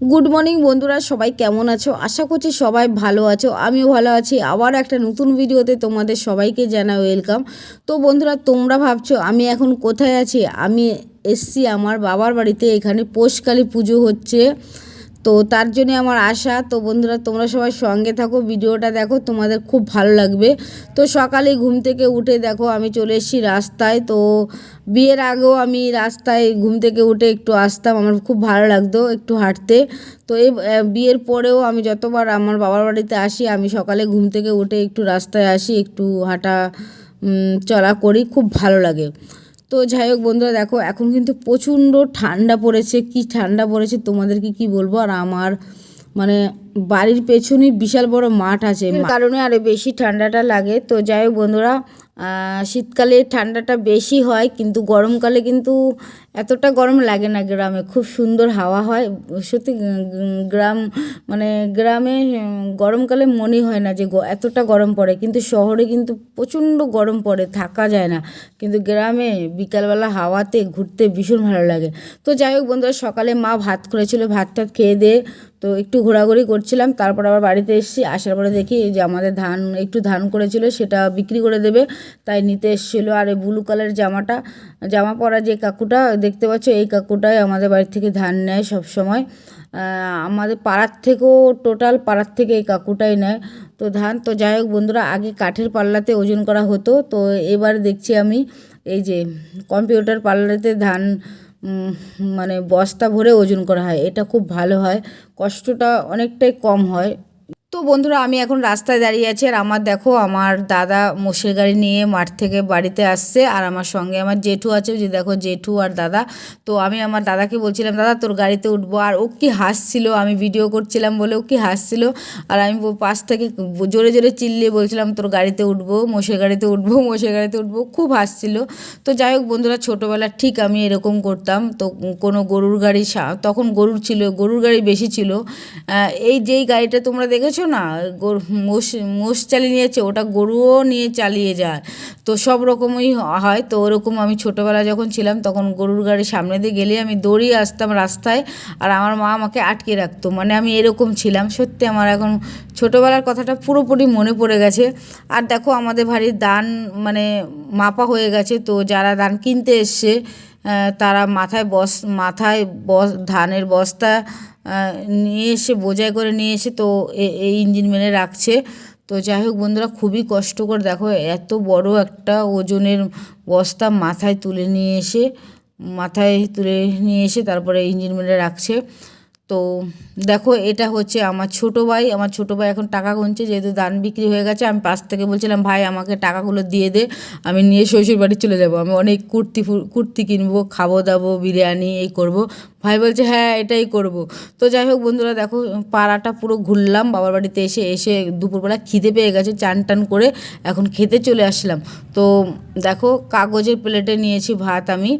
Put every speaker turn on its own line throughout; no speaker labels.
Good morning বন্ধুরা, সবাই কেমন আছো? আশা করছি সবাই ভালো আছো, আমিও ভালো আছি। আবার একটা নতুন ভিডিওতে তোমাদের সবাইকে জানা ওয়েলকাম তো বন্ধুরা, তোমরা ভাবছ আমি এখন কোথায় আছি? আমি এসছি আমার বাবার বাড়িতে, এখানে পোষকালী পুজো হচ্ছে। তো তার জন্য আমার আশা। তো বন্ধুরা, তোমরা সবাই সঙ্গে থাকো, ভিডিওটা দেখো, তোমাদের খুব ভালো লাগবে। তো সকালে ঘুম থেকে উঠে দেখো, আমি চলে এসেছি রাস্তায়। তো বিয়ের আগেও আমি রাস্তায় ঘুম থেকে উঠে একটু আসতাম, আমার খুব ভালো লাগতো একটু হাঁটতে। তো এই বিয়ের পরেও আমি যতবার আমার বাবার বাড়িতে আসি, আমি সকালে ঘুম থেকে উঠে একটু রাস্তায় আসি, একটু হাঁটা চলা করি, খুব ভালো লাগে। তো যাই হোক বন্ধুরা, দেখো এখন কিন্তু প্রচণ্ড ঠান্ডা পড়েছে। কি ঠান্ডা পড়েছে তোমাদেরকে কি বলব? আর আমার মানে বাড়ির পেছনে বিশাল বড় মাঠ আছে। কারণে আরও বেশি ঠান্ডাটা লাগে। তো যাই হোক বন্ধুরা শীতকালে ঠান্ডাটা বেশি হয়, কিন্তু গরমকালে কিন্তু এতটা গরম লাগে না গ্রামে। খুব সুন্দর হাওয়া হয়। সত্যি গ্রাম মানে গ্রামে গরমকালে মনে হয় না যে এতটা গরম পড়ে। কিন্তু শহরে কিন্তু প্রচণ্ড গরম পড়ে, থাকা যায় না। কিন্তু গ্রামে বিকালবেলা হাওয়াতে ঘুরতে ভীষণ ভালো লাগে। তো যাই হোক বন্ধুরা, সকালে মা ভাত করেছিল, ভাত টাত খেয়ে দিয়ে তো একটু ঘোরাঘুরি করছিলাম, তারপর আবার বাড়িতে এসেছি, আসার পরে দেখি যে আমাদের ধান একটু ধান করেছিল, সেটা বিক্রি করে দেবে, তাই নিতে এসেছিল। আর এই ব্লু কালার জামাটা, জামা পরা যে কাকুটা, দেখতে পাচ্ছ এই কাকুটাই আমাদের বাড়ি থেকে ধান নেয় সব সময় আমাদের পাড়ার থেকেও টোটাল পাড়ার থেকে এই কাকুটাই নেয়। তো ধান, তো যাই হোক বন্ধুরা, আগে কাঠের পাল্লাতে ওজন করা হতো, তো এবার দেখছি আমি এই যে কম্পিউটার পাল্লাতে ধান মানে বস্তা ভরে ওজন করা হয়। এটা খুব ভালো হয়। কষ্টটা অনেকটাই কম হয়। তো বন্ধুরা, আমি এখন রাস্তায় দাঁড়িয়ে আছি আর আমার দেখো, আমার দাদা মোষের গাড়ি নিয়ে মাঠ থেকে বাড়িতে আসছে আর আমার সঙ্গে আমার জেঠু আছে, যে দেখো জেঠু আর দাদা। তো আমি আমার দাদাকে বলছিলাম, দাদা, তোর গাড়িতে উঠবো। আর ও কি হাসছিল, আমি ভিডিও করছিলাম বলে ও কি হাসছিল। আর আমি পাশ থেকে জোরে জোরে চিল্লিয়ে বলছিলাম, তোর গাড়িতে উঠবো, মোষের গাড়িতে উঠবো, মোষের গাড়িতে উঠবো। খুব হাসছিল। তো যাই হোক বন্ধুরা, ছোটোবেলা ঠিক আমি এরকম করতাম। তো কোনো গরুর গাড়ি তখন গরুর ছিল, গরুর গাড়ি বেশি ছিল। এই যেই গাড়িটা তোমরা দেখেছ না, গরু মোষ মোষ চালিয়ে নিয়েছে ওটা গরুও নিয়ে চালিয়ে যায়। তো সব রকমই হয়। তো ওরকম আমি ছোটোবেলা যখন ছিলাম, তখন গরুর গাড়ির সামনে দিয়ে গেলে আমি দৌড়িয়ে আসতাম রাস্তায় আর আমার মা আমাকে আটকে রাখতো। মানে আমি এরকম ছিলাম। সত্যি আমার এখন ছোটোবেলার কথাটা পুরোপুরি মনে পড়ে গেছে। আর দেখো আমাদের বাড়ির দান মানে মাপা হয়ে গেছে। তো যারা দান কিনতে এসছে তারা মাথায় বস মাথায় বস, ধানের বস্তা নিয়ে এসে বোঝাই করে নিয়ে এসে তো এই ইঞ্জিন মেনে রাখছে। তো যাই হোক বন্ধুরা, খুবই কষ্টকর দেখো, এত বড় একটা ওজনের বস্তা মাথায় তুলে নিয়ে এসে, মাথায় তুলে নিয়ে এসে তারপরে ইঞ্জিন মেলে রাখছে। তো দেখো, এটা হচ্ছে আমার ছোটো ভাই। আমার ছোটো ভাই এখন টাকা গুনছে, যেহেতু ধান বিক্রি হয়ে গেছে, আমি পাশ থেকে বলছিলাম, ভাই, আমাকে টাকাগুলো দিয়ে দে, আমি নিয়ে শ্বশুর বাড়ি চলে যাব। আমি অনেক কুর্তি কুর্তি কিনবো, খাব, দাবো, বিরিয়ানি, এই করব। ভাই বলছে হ্যাঁ এটাই করব। তো যাই হোক বন্ধুরা, দেখো, পাড়াটা পুরো ঘুরলাম, বাবার বাড়িতে এসে এসে দুপুরবেলা খিদে পেয়ে গেছে, চান টান করে এখন খেতে চলে আসলাম। তো দেখো, কাগজের প্লেটে নিয়েছি ভাত আমি।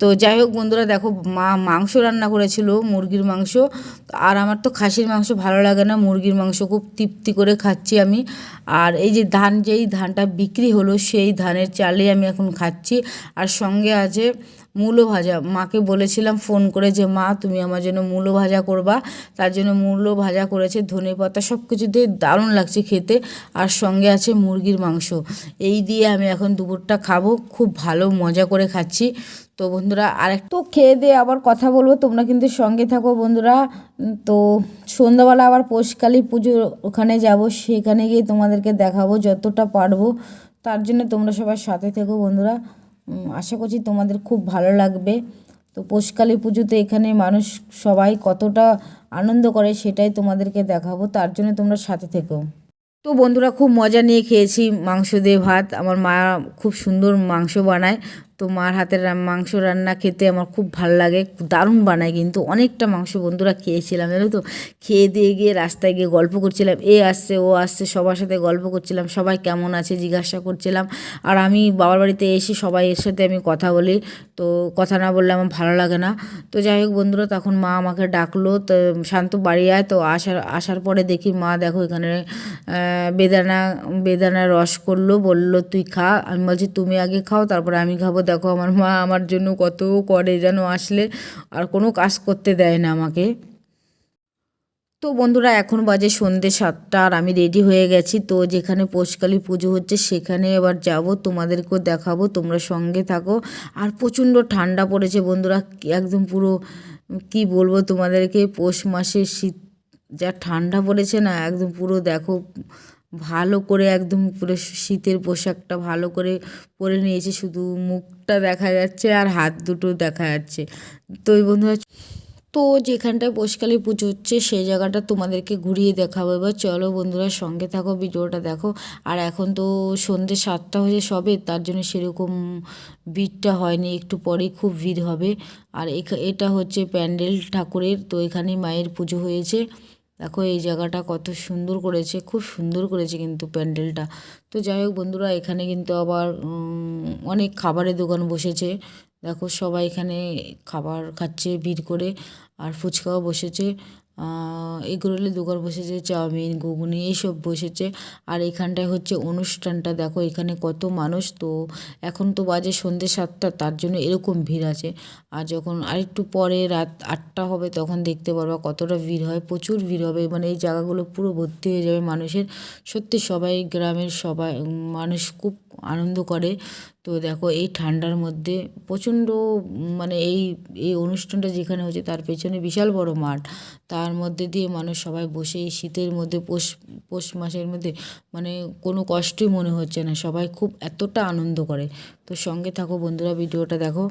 তো যাই হোক বন্ধুরা, দেখো মা মাংস রান্না করেছিল, মুরগির মাংস। আর আমার তো খাসির মাংস ভালো লাগে না, মুরগির মাংস খুব তৃপ্তি করে খাচ্ছি আমি। আর এই যে ধান, যেই ধানটা বিক্রি হলো, সেই ধানের চালে আমি এখন খাচ্ছি। আর সঙ্গে আছে মূলো ভাজা। মাকে বলেছিলাম ফোন করে যে, মা, তুমি আমার জন্য মূলো ভাজা করবা। তার জন্য মূলো ভাজা করেছে, ধনে পাতা সব কিছু দিয়ে দারুণ লাগছে খেতে, আর সঙ্গে আছে মুরগির মাংস। এই দিয়ে আমি এখন দুপুরটা খাব, খুব ভালো মজা করে খাচ্ছি। তো বন্ধুরা, আরেক তো খেয়ে দিয়ে আবার কথা বলব, তোমরা কিন্তু সঙ্গে থাকো বন্ধুরা। তো সন্ধ্যাবেলা আবার পোষকালী পুজো, ওখানে যাব, সেখানে গিয়ে তোমাদেরকে দেখাবো যতটা পারব। তার জন্য তোমরা সবার সাথে থেকো বন্ধুরা। আশা করছি তোমাদের খুব ভালো লাগবে। তো পোষকালী পুজোতে এখানে মানুষ সবাই কতটা আনন্দ করে সেটাই তোমাদেরকে দেখাবো, তার জন্য তোমরা সাথে থেকো। তো বন্ধুরা, খুব মজা নিয়ে খেয়েছি মাংস দিয়ে ভাত। আমার মা খুব সুন্দর মাংস বানায়। তো মার হাতের মাংস রান্না খেতে আমার খুব ভালো লাগে, দারুণ বানায় কিন্তু। অনেকটা মাংস বন্ধুরা খেয়েছিলাম, জানো তো? খেয়ে দিয়ে গিয়ে রাস্তায় গিয়ে গল্প করছিলাম, এ আসছে, ও আসছে, সবার সাথে গল্প করছিলাম, সবাই কেমন আছে জিজ্ঞাসা করছিলাম। আর আমি বাবার বাড়িতে এসে সবাই এর সাথে আমি কথা বলি, তো কথা না বললে আমার ভালো লাগে না। তো যাই হোক বন্ধুরা, তখন মা আমাকে ডাকলো, তো শান্ত বাড়ি আয়, তো আসার আসার পরে দেখি মা দেখো এখানে বেদানা বেদানা রস করল, বলল, তুই খা। আমি বলছি, তুমি আগে খাও, তারপরে আমি খাব। দেখো আমার মা আমার জন্য কত করে যেন আসলে আর কোনো কাজ করতে দেয় না আমাকে। তো বন্ধুরা, এখন বাজে সন্ধে সাতটা আর আমি রেডি হয়ে গেছি। তো যেখানে পোষকালী পুজো হচ্ছে সেখানে এবার যাব, তোমাদেরকেও দেখাবো, তোমরা সঙ্গে থাকো। আর প্রচণ্ড ঠান্ডা পড়েছে বন্ধুরা, একদম পুরো, কি বলব তোমাদেরকে, পৌষ মাসে শীত, যা ঠান্ডা পড়েছে না, একদম পুরো দেখো ভালো করে একদম পুরো শীতের পোশাকটা ভালো করে পরে নিয়েছে, শুধু মুখটা দেখা যাচ্ছে আর হাত দুটো দেখা যাচ্ছে। তো এই বন্ধুরা, তো যেখানটায় পোষকালী পুজো হচ্ছে, সেই জায়গাটা তোমাদেরকে ঘুরিয়ে দেখাবো। এবার চলো বন্ধুরা, সঙ্গে থাকো, ভিডিওটা দেখো। আর এখন তো সন্ধ্যে সাতটা হয়ে সবে, তার জন্য সেরকম ভিড়টা হয়নি, একটু পরেই খুব ভিড় হবে। আর এটা হচ্ছে প্যান্ডেল ঠাকুরের, তো এখানে মায়ের পুজো হয়েছে। দেখো এই জায়গাটা কত সুন্দর করেছে, খুব সুন্দর করেছে কিন্তু প্যান্ডেলটা। তো যাই হোক বন্ধুরা, এখানে কিন্তু আবার অনেক খাবারের দোকান বসেছে। দেখো সবাই এখানে খাবার খাচ্ছে, ভিড় করে, আর ফুচকাও বসেছে। এগরোলের দোকান বসেছে, চাউমিন, ঘুগনি, এইসব বসেছে। আর এখানটায় হচ্ছে অনুষ্ঠানটা, দেখো এখানে কত মানুষ। তো এখন তো বাজে সন্ধ্যে সাতটা, তার জন্য এরকম ভিড় আছে। আর যখন আরেকটু পরে রাত আটটা হবে, তখন দেখতে পারবা কতটা ভিড় হয়, প্রচুর ভিড় হবে। মানে এই জায়গাগুলো পুরো ভর্তি হয়ে যাবে মানুষের। সত্যি সবাই, গ্রামের সবাই, মানুষ খুব আনন্দ করে। তো দেখো এই ঠান্ডার মধ্যে প্রচণ্ড মানে এই এই অনুষ্ঠানটা যেখানে হচ্ছে তার পেছনে বিশাল বড় মাঠ। তার মধ্যে দিয়ে মানুষ সবাই বসে এই শীতের মধ্যে, পৌষ পৌষ মাসের মধ্যে মানে কোনো কষ্টই মনে হচ্ছে না। সবাই খুব এতটা আনন্দ করে। তো সঙ্গে থাকো বন্ধুরা, ভিডিওটা দেখো।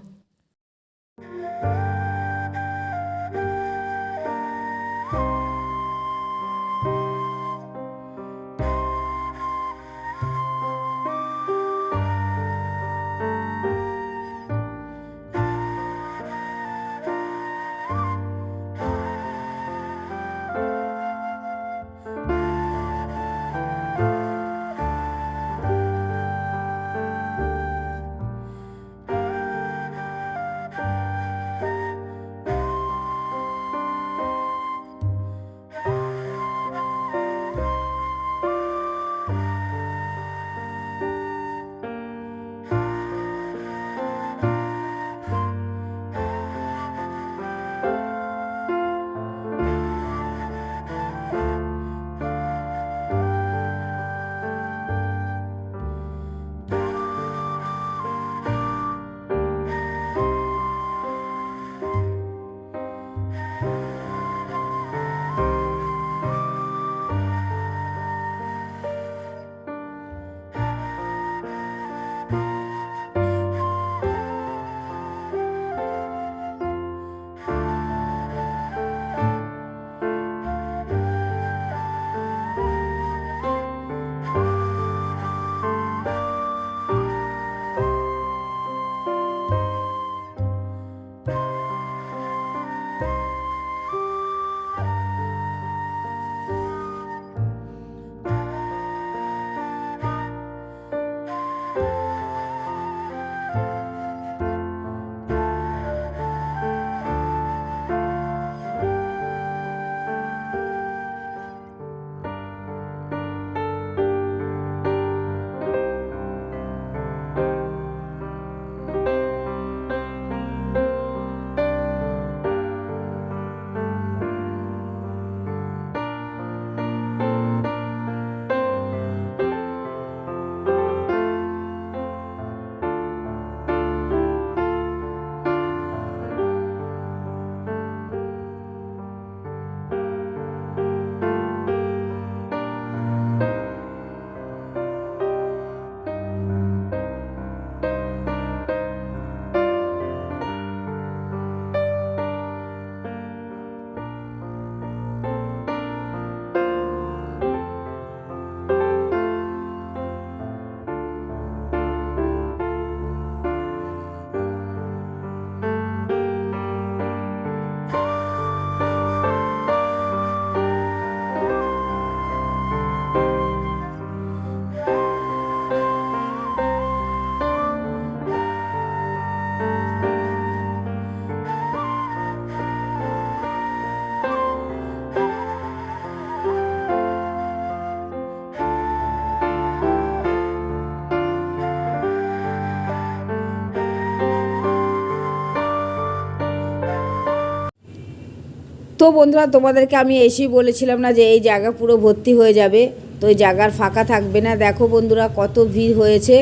বন্ধুরা, তোমাদেরকে আমি এসেই বলেছিলাম না যে এই জায়গা পুরো ভর্তি হয়ে যাবে, তো এই জায়গার ফাঁকা থাকবে না। দেখো বন্ধুরা, কত ভিড় হয়েছে।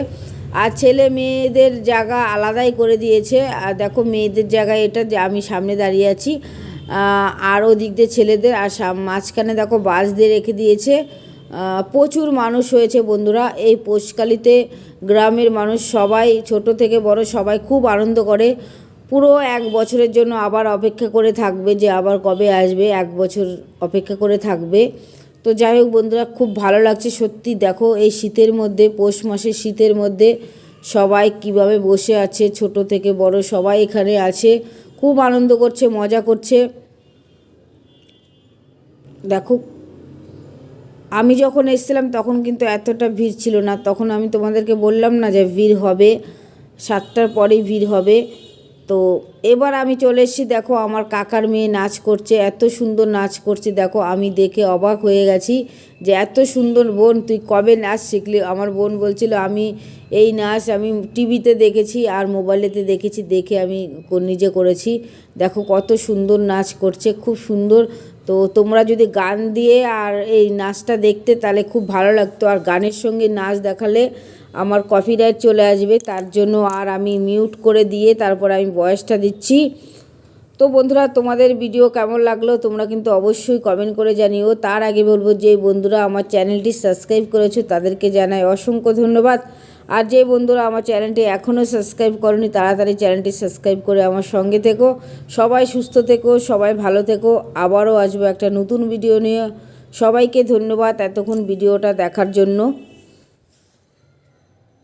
আর ছেলে মেয়েদের জায়গা আলাদাই করে দিয়েছে। আর দেখো মেয়েদের জায়গায় এটা আমি সামনে দাঁড়িয়ে আছি। আর ওদিক দিয়ে ছেলেদের, আর মাঝখানে দেখো বাস দিয়ে রেখে দিয়েছে। প্রচুর মানুষ হয়েছে বন্ধুরা। এই পোষকালিতে গ্রামের মানুষ সবাই, ছোট থেকে বড় সবাই খুব আনন্দ করে। পুরো এক বছরের জন্য আবার অপেক্ষা করে থাকবে যে আবার কবে আসবে, এক বছর অপেক্ষা করে থাকবে। তো যাই হোক বন্ধুরা, খুব ভালো লাগছে। সত্যি দেখো, এই শীতের মধ্যে, পৌষ মাসের শীতের মধ্যে সবাই কীভাবে বসে আছে, ছোট থেকে বড় সবাই এখানে আছে। খুব আনন্দ করছে, মজা করছে। দেখো, আমি যখন এসেছিলাম তখন কিন্তু এতটা ভিড় ছিল না। তখন আমি তোমাদেরকে বললাম না যে ভিড় হবে, সাতটার পরেই ভিড় হবে। তো এবার আমি চলে এসেছি, দেখো আমার কাকার মেয়ে নাচ করছে, এত সুন্দর নাচ করছে, দেখো আমি দেখে অবাক হয়ে গেছি যে এত সুন্দর বোন, তুই কবে নাচ শিখলি? আমার বোন বলছিল, আমি এই নাচ আমি টিভিতে দেখেছি আর মোবাইলেতে দেখেছি, দেখে আমি নিজে করেছি। দেখো কত সুন্দর নাচ করছে, খুব সুন্দর। তো তোমরা যদি গান দিয়ে আর এই নাচটা দেখতে তাহলে খুব ভালো লাগতো। আর গানের সঙ্গে নাচ দেখালে আমার কপিরাইট চলে আসবে, তার জন্য আর আমি মিউট করে দিয়ে তারপর আমি বয়সটা দিচ্ছি। তো বন্ধুরা, তোমাদের ভিডিও কেমন লাগল তোমরা কিন্তু অবশ্যই কমেন্ট করে জানিও। তার আগে বলব যে বন্ধুরা, আমার চ্যানেলটি সাবস্ক্রাইব করেছ, তাদেরকে জানাই অসংখ্য ধন্যবাদ। আর যে বন্ধুরা আমার চ্যানেলটি এখনও সাবস্ক্রাইব করনি, তাড়াতাড়ি চ্যানেলটি সাবস্ক্রাইব করে আমার সঙ্গে থেকো। সবাই সুস্থ থেকো, সবাই ভালো থেকো। আবারও আসব একটা নতুন ভিডিও নিয়ে। সবাইকে ধন্যবাদ এতক্ষণ ভিডিওটা দেখার জন্য।